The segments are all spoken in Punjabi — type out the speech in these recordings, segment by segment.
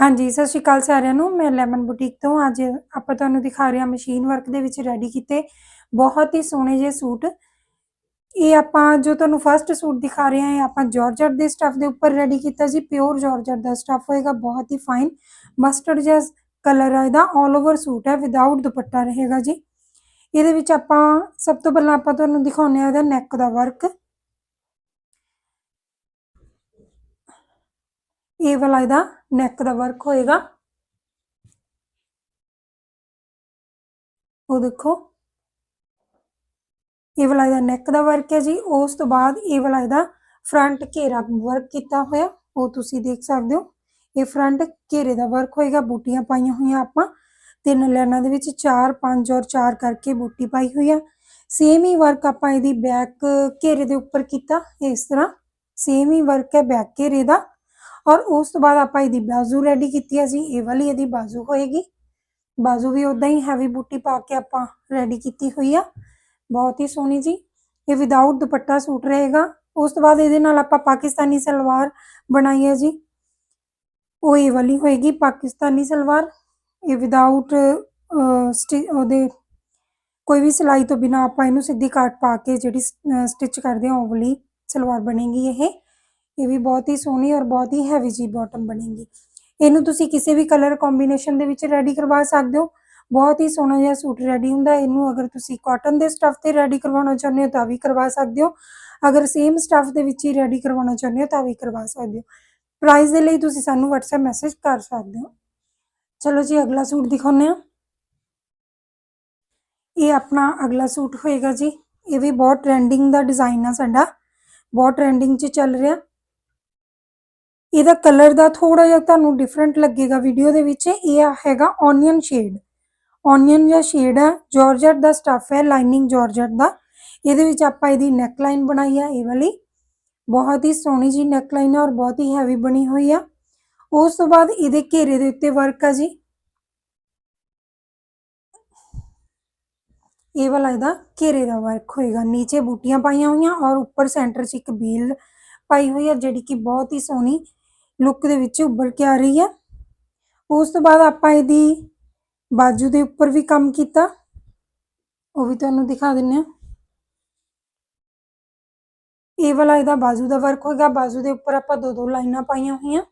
ਹਾਂਜੀ, ਸਤਿ ਸ਼੍ਰੀ ਅਕਾਲ ਸਾਰਿਆਂ ਨੂੰ। ਮੈਂ ਲੈਮਨ ਬੁਟੀਕ ਤੋਂ। ਅੱਜ ਆਪਾਂ ਤੁਹਾਨੂੰ ਦਿਖਾ ਰਹੇ ਹਾਂ ਮਸ਼ੀਨ ਵਰਕ ਦੇ ਵਿੱਚ ਰੈਡੀ ਕੀਤੇ ਬਹੁਤ ਹੀ ਸੋਹਣੇ ਜਿਹੇ ਸੂਟ। ਇਹ ਆਪਾਂ ਜੋ ਤੁਹਾਨੂੰ ਫਰਸਟ ਸੂਟ ਦਿਖਾ ਰਹੇ ਹਾਂ, ਇਹ ਆਪਾਂ ਜਾਰਜਟ ਦੇ ਸਟਫ ਦੇ ਉੱਪਰ ਰੈਡੀ ਕੀਤਾ ਜੀ। ਪਿਓਰ ਜਾਰਜਟ ਦਾ ਸਟਫ ਹੋਏਗਾ, ਬਹੁਤ ਹੀ ਫਾਈਨ ਮਸਟਰਡ ਜਿਹਾ ਕਲਰ ਹੈ ਇਹਦਾ 올 ਓਵਰ ਸੂਟ ਹੈ ਵਿਦਆਊਟ ਦੁਪੱਟਾ ਰਹੇਗਾ ਜੀ। ਇਹਦੇ ਵਿੱਚ ਆਪਾਂ ਸਭ ਤੋਂ ਪਹਿਲਾਂ ਆਪਾਂ ਤੁਹਾਨੂੰ ਦਿਖਾਉਂਦੇ ਆ ਇਹਦਾ ਨੈਕ ਦਾ ਵਰਕ ਇਹ ਵਾਲਾ ਇਹਦਾ ਨੈਕ ਦਾ ਵਰਕ ਹੋਏਗਾ। ਉਹ ਦੇਖੋ। ਇਹ ਵਾਲਾ ਇਹਦਾ ਨੈਕ ਦਾ ਵਰਕ ਹੈ ਜੀ। ਉਸ ਤੋਂ ਬਾਅਦ ਇਹ ਵਾਲਾ ਇਹਦਾ ਫਰੰਟ ਘੇਰਾ ਵਰਕ ਕੀਤਾ ਹੋਇਆ। ਉਹ ਤੁਸੀਂ ਦੇਖ ਸਕਦੇ ਹੋ। ਇਹ ਫਰੰਟ ਘੇਰੇ ਦਾ ਵਰਕ ਹੋਏਗਾ। ਬੂਟੀਆਂ ਪਾਈਆਂ ਹੋਈਆਂ ਆਪਾਂ। ਤਿੰਨ ਲਾਈਨਾਂ ਦੇ ਵਿੱਚ 4 5 ਔਰ 4 ਕਰਕੇ ਬੂਟੀ ਪਾਈ ਹੋਈ ਆ। ਸੇਮ ਹੀ ਵਰਕ ਆਪਾਂ ਇਹਦੀ ਬੈਕ ਘੇਰੇ ਦੇ ਉੱਪਰ ਕੀਤਾ। ਇਸ ਤਰ੍ਹਾਂ ਸੇਮ ਹੀ ਵਰਕ ਹੈ ਬੈਕ ਘੇਰੇ ਦਾ। ਔਰ ਉਸ ਤੋਂ ਬਾਅਦ ਆਪਾਂ ਇਹਦੀ ਬਾਜ਼ੂ ਰੈਡੀ ਕੀਤੀ ਹੈ ਜੀ, ਇਹ ਵਾਲੀ ਇਹਦੀ ਬਾਜ਼ੂ ਹੋਏਗੀ। ਬਾਜ਼ੂ ਵੀ ਉਦਾਂ ਹੀ ਹੈਵੀ ਬੂਟੀ ਪਾ ਕੇ ਆਪਾਂ ਰੈਡੀ ਕੀਤੀ ਹੋਈ ਆ। ਬਹੁਤ ਹੀ ਸੋਹਣੀ ਜੀ। ਇਹ ਵਿਦਆਊਟ ਦੁਪੱਟਾ ਸੂਟ ਰਹੇਗਾ। ਉਸ ਤੋਂ ਬਾਅਦ ਇਹਦੇ ਨਾਲ ਆਪਾਂ ਪਾਕਿਸਤਾਨੀ ਸਲਵਾਰ ਬਣਾਈ ਹੈ ਜੀ। ਉਹ ਇਹ ਵਾਲੀ ਹੋਏਗੀ ਪਾਕਿਸਤਾਨੀ ਸਲਵਾਰ। ਇਹ ਵਿਦਆਊਟ ਉਹਦੇ ਕੋਈ ਵੀ ਸਿਲਾਈ ਤੋਂ ਬਿਨਾ ਆਪਾਂ ਇਹਨੂੰ ਸਿੱਧੀ ਕਾਟ ਪਾ ਕੇ ਜਿਹੜੀ ਸਟਿਚ ਕਰਦੇ ਹਾਂ ਉਹ ਵਾਲੀ ਸਲਵਾਰ ਬਣੇਗੀ ਇਹ। ਇਹ ਵੀ ਬਹੁਤ ਹੀ ਸੋਹਣੀ ਔਰ ਬਹੁਤ ਹੀ ਹੈਵੀ ਜੀ ਬਾਟਮ ਬਣੇਗੀ। ਇਹਨੂੰ ਤੁਸੀਂ ਕਿਸੇ ਵੀ ਕਲਰ ਕੰਬੀਨੇਸ਼ਨ ਦੇ ਵਿੱਚ ਰੈਡੀ ਕਰਵਾ ਸਕਦੇ ਹੋ। ਬਹੁਤ ਹੀ ਸੋਹਣਾ ਜਿਹਾ ਸੂਟ ਰੈਡੀ ਹੁੰਦਾ। ਇਹਨੂੰ ਅਗਰ ਤੁਸੀਂ ਕਾਟਨ ਦੇ ਸਟੱਫ ਤੇ ਰੈਡੀ ਕਰਵਾਉਣਾ ਚਾਹੁੰਦੇ ਹੋ ਤਾਂ ਵੀ ਕਰਵਾ ਸਕਦੇ ਹੋ। ਅਗਰ ਸੇਮ ਸਟੱਫ ਦੇ ਵਿੱਚ ਹੀ ਰੈਡੀ ਕਰਵਾਉਣਾ ਚਾਹੁੰਦੇ ਹੋ ਤਾਂ ਵੀ ਕਰਵਾ ਸਕਦੇ ਹੋ। ਪ੍ਰਾਈਸ ਦੇ ਲਈ ਤੁਸੀਂ ਸਾਨੂੰ WhatsApp ਮੈਸੇਜ ਕਰ ਸਕਦੇ ਹੋ। ਚਲੋ ਜੀ, ਅਗਲਾ ਸੂਟ ਦਿਖਾਉਂਦੇ ਆ ਇਹ ਆਪਣਾ ਅਗਲਾ ਸੂਟ ਹੋਏਗਾ ਜੀ। ਇਹ ਵੀ ਬਹੁਤ ਟ੍ਰੈਂਡਿੰਗ ਦਾ ਡਿਜ਼ਾਈਨ ਆ ਸਾਡਾ। ਬਹੁਤ ਟ੍ਰੈਂਡਿੰਗ 'ਚ ਚੱਲ ਰਿਹਾ। ਇਹਦਾ ਕਲਰ ਦਾ ਥੋੜਾ ਜਿਹਾ ਤੁਹਾਨੂੰ ਡਿਫਰੈਂਟ ਲੱਗੇਗਾ ਵੀਡੀਓ ਦੇ ਵਿੱਚ। ਇਹ ਹੈਗਾ ਓਨੀਅਨ ਸ਼ੇਡ ਓਨੀਅਨ ਜਾਂ ਸ਼ੇਡ ਹੈ ਜਾਰਜਟ ਦਾ ਸਟਫ ਹੈ ਲਾਈਨਿੰਗ ਜਾਰਜਟ ਦਾ। ਇਹਦੇ ਵਿੱਚ ਆਪਾਂ ਇਹਦੀ ਨੈਕ ਲਾਈਨ ਬਣਾਈ ਆ, ਇਹ ਵਾਲੀ। ਬਹੁਤ ਹੀ ਸੋਹਣੀ ਜੀ ਨੈਕ ਲਾਈਨ ਹੈ ਔਰ ਬਹੁਤ ਹੀ ਹੈਵੀ ਬਣੀ ਹੋਈ ਆ। ਉਸ ਤੋਂ ਬਾਅਦ ਇਹਦੇ ਘੇਰੇ ਦੇ ਉੱਤੇ ਵਰਕ ਆ ਜੀ। ਇਹ ਵਾਲਾ ਇਹਦਾ ਘੇਰੇ ਦਾ ਵਰਕ ਹੋਏਗਾ। ਨੀਚੇ ਬੂਟੀਆਂ ਪਾਈਆਂ ਹੋਈਆਂ ਔਰ ਉੱਪਰ ਸੈਂਟਰ 'ਚ ਇੱਕ ਬੀਲ ਪਾਈ ਹੋਈ ਹੈ ਜਿਹੜੀ ਕਿ ਬਹੁਤ ਹੀ ਸੋਹਣੀ ਲੁੱਕ ਦੇ ਵਿੱਚ ਉੱਭਰ ਕੇ ਆ ਰਹੀ ਹੈ। ਉਸ ਤੋਂ ਬਾਅਦ ਆਪਾਂ ਇਹਦੀ ਬਾਜੂ ਦੇ ਉੱਪਰ ਵੀ ਕੰਮ ਕੀਤਾ। ਉਹ ਵੀ ਤੁਹਾਨੂੰ ਦਿਖਾ ਦਿੰਨੇ ਆ ਇਹ ਵਾਲਾ ਇਹਦਾ ਬਾਜੂ ਦਾ ਵਰਕ ਹੋਏਗਾ। ਬਾਜੂ ਦੇ ਉੱਪਰ ਆਪਾਂ ਦੋ ਦੋ ਲਾਈਨਾਂ ਪਾਈਆਂ ਹੋਈਆਂ,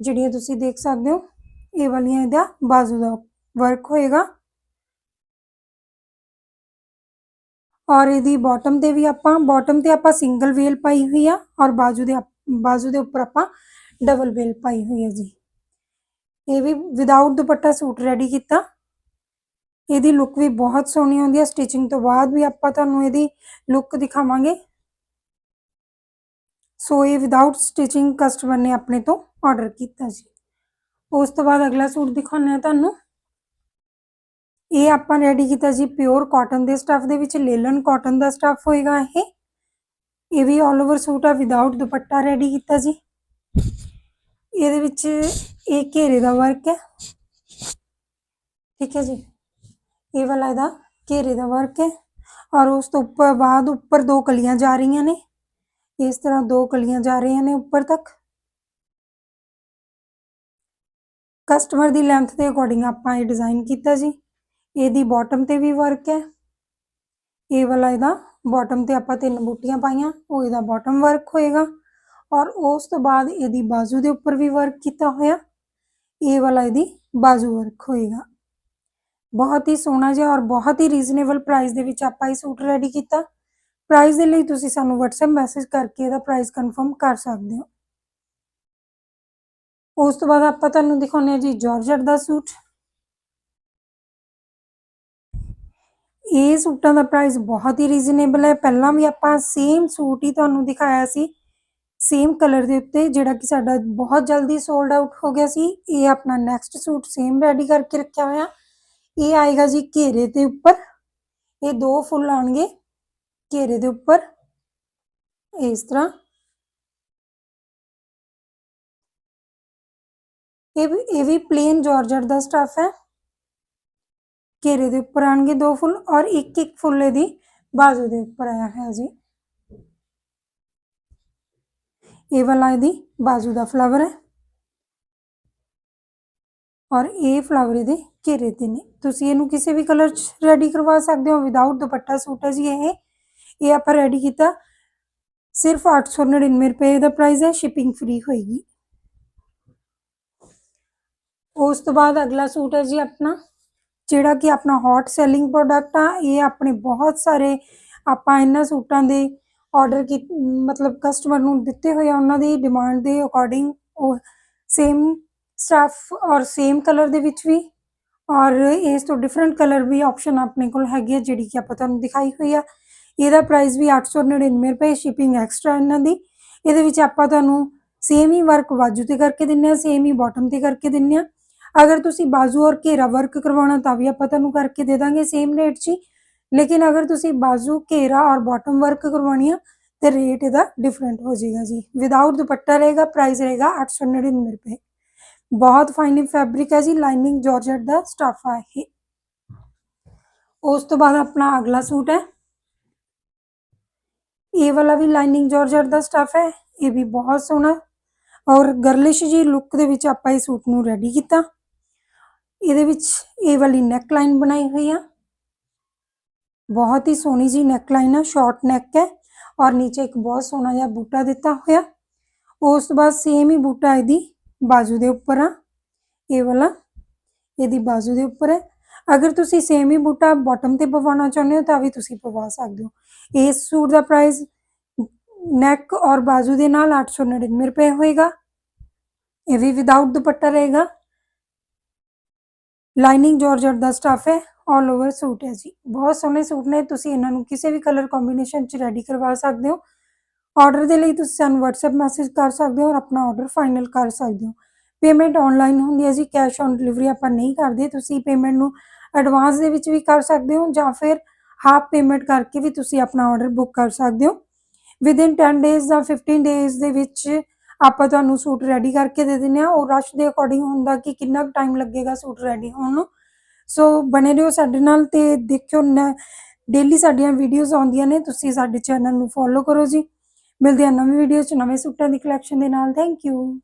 ਜਿਹੜੀਆਂ ਤੁਸੀਂ ਦੇਖ ਸਕਦੇ ਹੋ। ਇਹ ਵਾਲੀਆਂ ਇਹਦਾ ਬਾਜੂ ਦਾ ਵਰਕ ਹੋਏਗਾ। ਔਰ ਇਹਦੀ ਬਾਟਮ ਤੇ ਵੀ ਆਪਾਂ ਬਾਟਮ ਤੇ ਆਪਾਂ ਸਿੰਗਲ ਵੇਲ ਪਾਈ ਹੋਈ ਆ। ਔਰ ਬਾਜੂ ਦੇ ਬਾਜੂ ਦੇ ਉੱਪਰ ਆਪਾਂ ਡਬਲ ਬੇਲ ਪਾਈ ਹੋਈ ਹੈ ਜੀ। ਇਹ ਵੀ ਵਿਦਆਊਟ ਦੁਪੱਟਾ ਸੂਟ ਰੈਡੀ ਕੀਤਾ। ਇਹਦੀ ਲੁੱਕ ਵੀ ਬਹੁਤ ਸੋਹਣੀ ਹੁੰਦੀ ਹੈ। ਸਟਿਚਿੰਗ ਤੋਂ ਬਾਅਦ ਵੀ ਆਪਾਂ ਤੁਹਾਨੂੰ ਇਹਦੀ ਲੁੱਕ ਦਿਖਾਵਾਂਗੇ। ਸੋ ਇਹ ਵਿਦਆਊਟ ਸਟਿਚਿੰਗ ਕਸਟਮਰ ਨੇ ਆਪਣੇ ਤੋਂ ਆਰਡਰ ਕੀਤਾ ਜੀ। ਉਸ ਤੋਂ ਬਾਅਦ ਅਗਲਾ ਸੂਟ ਦਿਖਾਉਂਦੇ ਆ ਤੁਹਾਨੂੰ। ਇਹ ਆਪਾਂ ਰੈਡੀ ਕੀਤਾ ਜੀ ਪਿਓਰ ਕਾਟਨ ਦੇ ਸਟਫ ਦੇ ਵਿੱਚ। ਲੇਲਨ ਕਾਟਨ ਦਾ ਸਟਫ ਹੋਏਗਾ ਇਹ। ਇਹ ਵੀ 올 ਓਵਰ ਸੂਟ ਆ। ਵਿਦਆਊਟ ਦੁਪੱਟਾ ਰੈਡੀ ਕੀਤਾ ਜੀ। ਇਹਦੇ ਵਿੱਚ ਇਹ ਘੇਰੇ ਦਾ ਵਰਕ ਹੈ। ਠੀਕ ਹੈ ਜੀ। ਇਹ ਵਾਲਾ ਇਹਦਾ ਘੇਰੇ ਦਾ ਵਰਕ ਹੈ ਔਰ ਉਸ ਤੋਂ ਉੱਪਰ ਬਾਅਦ ਉੱਪਰ ਦੋ ਕਲੀਆਂ ਜਾ ਰਹੀਆਂ ਨੇ। ਇਸ ਤਰ੍ਹਾਂ ਦੋ ਕਲੀਆਂ ਜਾ ਰਹੀਆਂ ਨੇ ਉੱਪਰ ਤੱਕ। ਕਸਟਮਰ ਦੀ ਲੈਂਥ ਦੇ ਅਕੋਰਡਿੰਗ ਆਪਾਂ ਇਹ ਡਿਜ਼ਾਈਨ ਕੀਤਾ ਜੀ। ਇਹਦੀ ਬਾਟਮ ਤੇ ਵੀ ਵਰਕ ਹੈ। ਇਹ ਵਾਲਾ ਇਹਦਾ ਬਾਟਮ ਤੇ ਆਪਾਂ ਤਿੰਨ ਬੂਟੀਆਂ ਪਾਈਆਂ, ਉਹ ਇਹਦਾ ਬਾਟਮ ਵਰਕ ਹੋਏਗਾ। ਔਰ ਉਸ ਤੋਂ ਬਾਅਦ ਇਹਦੀ ਬਾਜ਼ੂ ਦੇ ਉੱਪਰ ਵੀ ਵਰਕ ਕੀਤਾ ਹੋਇਆ। ਇਹ ਵਾਲਾ ਇਹਦੀ ਬਾਜ਼ੂ ਵਰਕ ਹੋਏਗਾ। ਬਹੁਤ ਹੀ ਸੋਹਣਾ ਜਿਹਾ ਔਰ ਬਹੁਤ ਹੀ ਰੀਜ਼ਨੇਬਲ ਪ੍ਰਾਈਸ ਦੇ ਵਿੱਚ ਆਪਾਂ ਇਹ ਸੂਟ ਰੈਡੀ ਕੀਤਾ। ਪ੍ਰਾਈਸ ਦੇ ਲਈ ਤੁਸੀਂ ਸਾਨੂੰ WhatsApp ਮੈਸੇਜ ਕਰਕੇ ਇਹਦਾ ਪ੍ਰਾਈਸ ਕਨਫਰਮ ਕਰ ਸਕਦੇ ਹੋ। ਉਸ ਤੋਂ ਬਾਅਦ ਆਪਾਂ ਤੁਹਾਨੂੰ ਦਿਖਾਉਂਦੇ ਹਾਂ ਜੀ ਜਾਰਜਟ ਦਾ ਸੂਟ। ਇਹ ਸੂਟਾਂ ਦਾ ਪ੍ਰਾਈਸ ਬਹੁਤ ਹੀ ਰੀਜ਼ਨੇਬਲ ਹੈ। ਪਹਿਲਾਂ ਵੀ ਆਪਾਂ ਸੇਮ ਸੂਟ ਹੀ ਤੁਹਾਨੂੰ ਦਿਖਾਇਆ ਸੀ। ਸੇਮ ਕਲਰ ਦੇ ਉੱਤੇ, ਜਿਹੜਾ ਕਿ ਸਾਡਾ ਬਹੁਤ ਜਲਦੀ ਸੋਲਡ ਆਊਟ ਹੋ ਗਿਆ ਸੀ, ਇਹ ਆਪਣਾ ਨੈਕਸਟ ਸੂਟ ਸੇਮ ਰੈਡੀ ਕਰਕੇ ਰੱਖਿਆ ਹੋਇਆ। ਇਹ ਆਏਗਾ ਜੀ ਘੇਰੇ ਦੇ ਉੱਪਰ। ਇਹ ਦੋ ਫੁੱਲ ਆਣਗੇ ਘੇਰੇ ਦੇ ਉੱਪਰ। ਇਸ ਤਰ੍ਹਾਂ। ਇਹ ਵੀ ਇਹ ਵੀ ਪਲੇਨ ਜਾਰਜਟ ਦਾ ਸਟਫ ਹੈ। ਘੇਰੇ ਦੇ ਉੱਪਰ ਆਣਗੇ ਦੋ ਫੁੱਲ ਔਰ ਇੱਕ ਇੱਕ ਫੁੱਲ ਇਹਦੀ ਬਾਜ਼ੂ ਦੇ ਉੱਪਰ ਆਇਆ ਹੈ ਜੀ। ਇਹ ਵਾਲਾ ਇਹਦੀ ਬਾਜ਼ੂ ਦਾ ਫਲਾਵਰ ਹੈ। ਔਰ ਇਹ ਫਲਾਵਰ ਇਹਦੇ ਘੇਰੇ ਤੇ ਨੇ। ਤੁਸੀਂ ਇਹਨੂੰ ਕਿਸੇ ਵੀ ਕਲਰ 'ਚ ਰੈਡੀ ਕਰਵਾ ਸਕਦੇ ਹੋ। ਵਿਦਆਊਟ ਦੁਪੱਟਾ ਸੂਟ ਹੈ ਜੀ ਇਹ। ਇਹ ਆਪਾਂ ਰੈਡੀ ਕੀਤਾ। ਸਿਰਫ 899 ਰੁਪਏ ਦਾ ਪ੍ਰਾਈਸ ਹੈ। ਸ਼ਿਪਿੰਗ ਫ੍ਰੀ ਹੋਏਗੀ। ਉਸ ਤੋਂ ਬਾਅਦ ਅਗਲਾ ਸੂਟ ਹੈ ਜੀ ਆਪਣਾ। ਜਿਹੜਾ ਕਿ ਆਪਣਾ ਹੌਟ ਸੈਲਿੰਗ ਪ੍ਰੋਡਕਟ ਆ। ਇਹ ਆਪਣੇ ਬਹੁਤ ਸਾਰੇ ਆਪਾਂ ਇਹਨਾਂ ਸੂਟਾਂ ਦੇ ਆਰਡਰ ਕੀ, ਮਤਲਬ ਕਸਟਮਰ ਨੂੰ ਦਿੱਤੇ ਹੋਏ ਆ, ਉਹਨਾਂ ਦੀ ਡਿਮਾਂਡ ਦੇ ਅਕੋਰਡਿੰਗ ਉਹ ਸੇਮ ਸਟਫ ਔਰ ਸੇਮ ਕਲਰ ਦੇ ਵਿੱਚ ਵੀ ਔਰ ਇਸ ਤੋਂ ਡਿਫਰੈਂਟ ਕਲਰ ਵੀ ਆਪਸ਼ਨ ਆਪਣੇ ਕੋਲ ਹੈਗੀ ਹੈ ਜਿਹੜੀ ਕਿ ਆਪਾਂ ਤੁਹਾਨੂੰ ਦਿਖਾਈ ਹੋਈ ਆ। ਇਹਦਾ ਪ੍ਰਾਈਸ ਵੀ 899 ਰੁਪਏ ਸ਼ਿਪਿੰਗ ਐਕਸਟਰਾ ਇਹਨਾਂ ਦੀ। ਇਹਦੇ ਵਿੱਚ ਆਪਾਂ ਤੁਹਾਨੂੰ ਸੇਮ ਹੀ ਵਰਕ ਬਾਜੂ ਤੇ ਕਰਕੇ ਦਿੰਨੇ ਆ ਸੇਮ ਹੀ ਬਾਟਮ ਤੇ ਕਰਕੇ ਦਿੰਨੇ ਆ। ਅਗਰ ਤੁਸੀਂ ਬਾਜ਼ੂ ਔਰ ਘੇਰਾ ਵਰਕ ਕਰਵਾਉਣਾ, ਤਾਂ ਵੀ ਆਪਾਂ ਤੁਹਾਨੂੰ ਕਰਕੇ ਦੇ ਦਾਂਗੇ ਸੇਮ ਰੇਟ 'ਚ ਹੀ। ਲੇਕਿਨ ਅਗਰ ਤੁਸੀਂ ਬਾਜ਼ੂ, ਘੇਰਾ ਔਰ ਬਾਟਮ ਵਰਕ ਕਰਵਾਉਣੀ ਆ, ਤੇ ਰੇਟ ਇਹਦਾ ਡਿਫਰੈਂਟ ਹੋ ਜਾਏਗਾ ਜੀ। ਵਿਦਆਊਟ ਦੁਪੱਟਾ ਰਹੇਗਾ ਪ੍ਰਾਈਸ ਰਹੇਗਾ 899 ਰੁਪਏ। ਬਹੁਤ ਫਾਈਨ ਫੈਬਰਿਕ ਹੈ ਜੀ ਲਾਈਨਿੰਗ ਜਾਰਜਟ ਦਾ ਸਟਫ ਆ ਇਹ। ਉਸ ਤੋਂ ਬਾਅਦ ਆਪਣਾ ਅਗਲਾ ਸੂਟ ਹੈ। ਇਹ ਵਾਲਾ ਵੀ ਲਾਈਨਿੰਗ ਜਾਰਜਟ ਦਾ ਸਟਫ ਹੈ, ਇਹ ਵੀ ਬਹੁਤ ਸੋਹਣਾ। ਔਰ ਗਰਲਿਸ਼ ਜੀ ਲੁੱਕ ਦੇ ਵਿੱਚ ਆਪਾਂ ਇਹ ਸੂਟ ਨੂੰ ਰੈਡੀ ਕੀਤਾ। ਇਹਦੇ ਵਿੱਚ ਇਹ ਵਾਲੀ ਨੈਕ ਲਾਈਨ ਬਣਾਈ ਹੋਈ ਆ। ਬਹੁਤ ਹੀ ਸੋਹਣੀ ਜੀ ਨੈਕ ਲਾਈਨ ਆ ਸ਼ਾਰਟ ਨੈਕ ਹੈ ਔਰ ਨੀਚੇ ਇੱਕ ਬਹੁਤ ਸੋਹਣਾ ਜਿਹਾ ਬੂਟਾ ਦਿੱਤਾ ਹੋਇਆ ਉਸ ਤੋਂ ਬਾਅਦ ਸੇਮ ਹੀ ਬੂਟਾ ਇਹਦੀ ਬਾਜੂ ਦੇ ਉੱਪਰ ਆ ਇਹ ਵਾਲਾ ਇਹਦੀ ਬਾਜੂ ਦੇ ਉੱਪਰ ਹੈ ਅਗਰ ਤੁਸੀਂ ਸੇਮ ਹੀ ਬੂਟਾ ਬਾਟਮ ਤੇ ਪਵਾਉਣਾ ਚਾਹੁੰਦੇ ਹੋ ਤਾਂ ਵੀ ਤੁਸੀਂ ਪਵਾ ਸਕਦੇ ਹੋ ਇਸ ਸੂਟ ਦਾ ਪ੍ਰਾਈਸ ਨੈਕ ਔਰ ਬਾਜੂ ਦੇ ਨਾਲ 899 ਰੁਪਏ ਹੋਏਗਾ ਇਹ ਵੀ ਵਿਦਆਊਟ ਦੁਪੱਟਾ ਰਹੇਗਾ ਲਾਈਨਿੰਗ ਜਾਰਜਟ ਦਾ ਸਟਫ ਹੈ ਆਲ ਓਵਰ ਸੂਟ ਹੈ ਜੀ। ਬਹੁਤ ਸੋਹਣੇ ਸੂਟ ਨੇ, ਤੁਸੀਂ ਇਹਨਾਂ ਨੂੰ ਕਿਸੇ ਵੀ ਕਲਰ ਕੰਬੀਨੇਸ਼ਨ ਚ ਰੈਡੀ ਕਰਵਾ ਸਕਦੇ ਹੋ। ਆਰਡਰ ਦੇ ਲਈ ਤੁਸੀਂ ਸਾਨੂੰ WhatsApp ਮੈਸੇਜ ਕਰ ਸਕਦੇ ਹੋ ਔਰ ਆਪਣਾ ਆਰਡਰ ਫਾਈਨਲ ਕਰ ਸਕਦੇ ਹੋ। ਪੇਮੈਂਟ ਆਨਲਾਈਨ ਹੁੰਦੀ ਹੈ ਜੀ ਕੈਸ਼ ਔਨ ਡਿਲੀਵਰੀ ਆਪਾਂ ਨਹੀਂ ਕਰਦੇ। ਤੁਸੀਂ ਪੇਮੈਂਟ ਨੂੰ ਐਡਵਾਂਸ ਦੇ ਵਿੱਚ ਵੀ ਕਰ ਸਕਦੇ ਹੋ ਜਾਂ ਫਿਰ ਹਾਫ ਪੇਮੈਂਟ ਕਰਕੇ ਵੀ ਤੁਸੀਂ ਆਪਣਾ ਆਰਡਰ ਬੁੱਕ ਕਰ ਸਕਦੇ ਹੋ। ਵਿਦਿਨ 10 ਡੇਜ਼ ਜਾਂ 15 ਡੇਜ਼ ਦੇ ਵਿੱਚ ਆਪਾਂ ਤੁਹਾਨੂੰ ਸੂਟ ਰੈਡੀ ਕਰਕੇ ਦੇ ਦਿੰਦੇ ਆ ਉਹ ਰਸ਼ ਦੇ ਅਕੋਰਡਿੰਗ ਹੁੰਦਾ ਕਿ ਕਿੰਨਾ ਟਾਈਮ ਲੱਗੇਗਾ ਸੂਟ ਰੈਡੀ ਹੋਣ ਨੂੰ। ਸੋ ਬਣੇ ਰਹੋ ਸਾਡੇ ਨਾਲ ਤੇ ਦੇਖਿਓ ਡੇਲੀ ਸਾਡੀਆਂ ਵੀਡੀਓਜ਼ ਆਉਂਦੀਆਂ ਨੇ, ਤੁਸੀਂ ਸਾਡੇ ਚੈਨਲ ਨੂੰ ਫੋਲੋ ਕਰੋ ਜੀ। ਮਿਲਦੇ ਹਾਂ ਨਵੀਂ ਵੀਡੀਓ 'ਚ ਨਵੇਂ ਸੂਟਾਂ ਦੀ ਕਲੈਕਸ਼ਨ ਦੇ ਨਾਲ। Thank you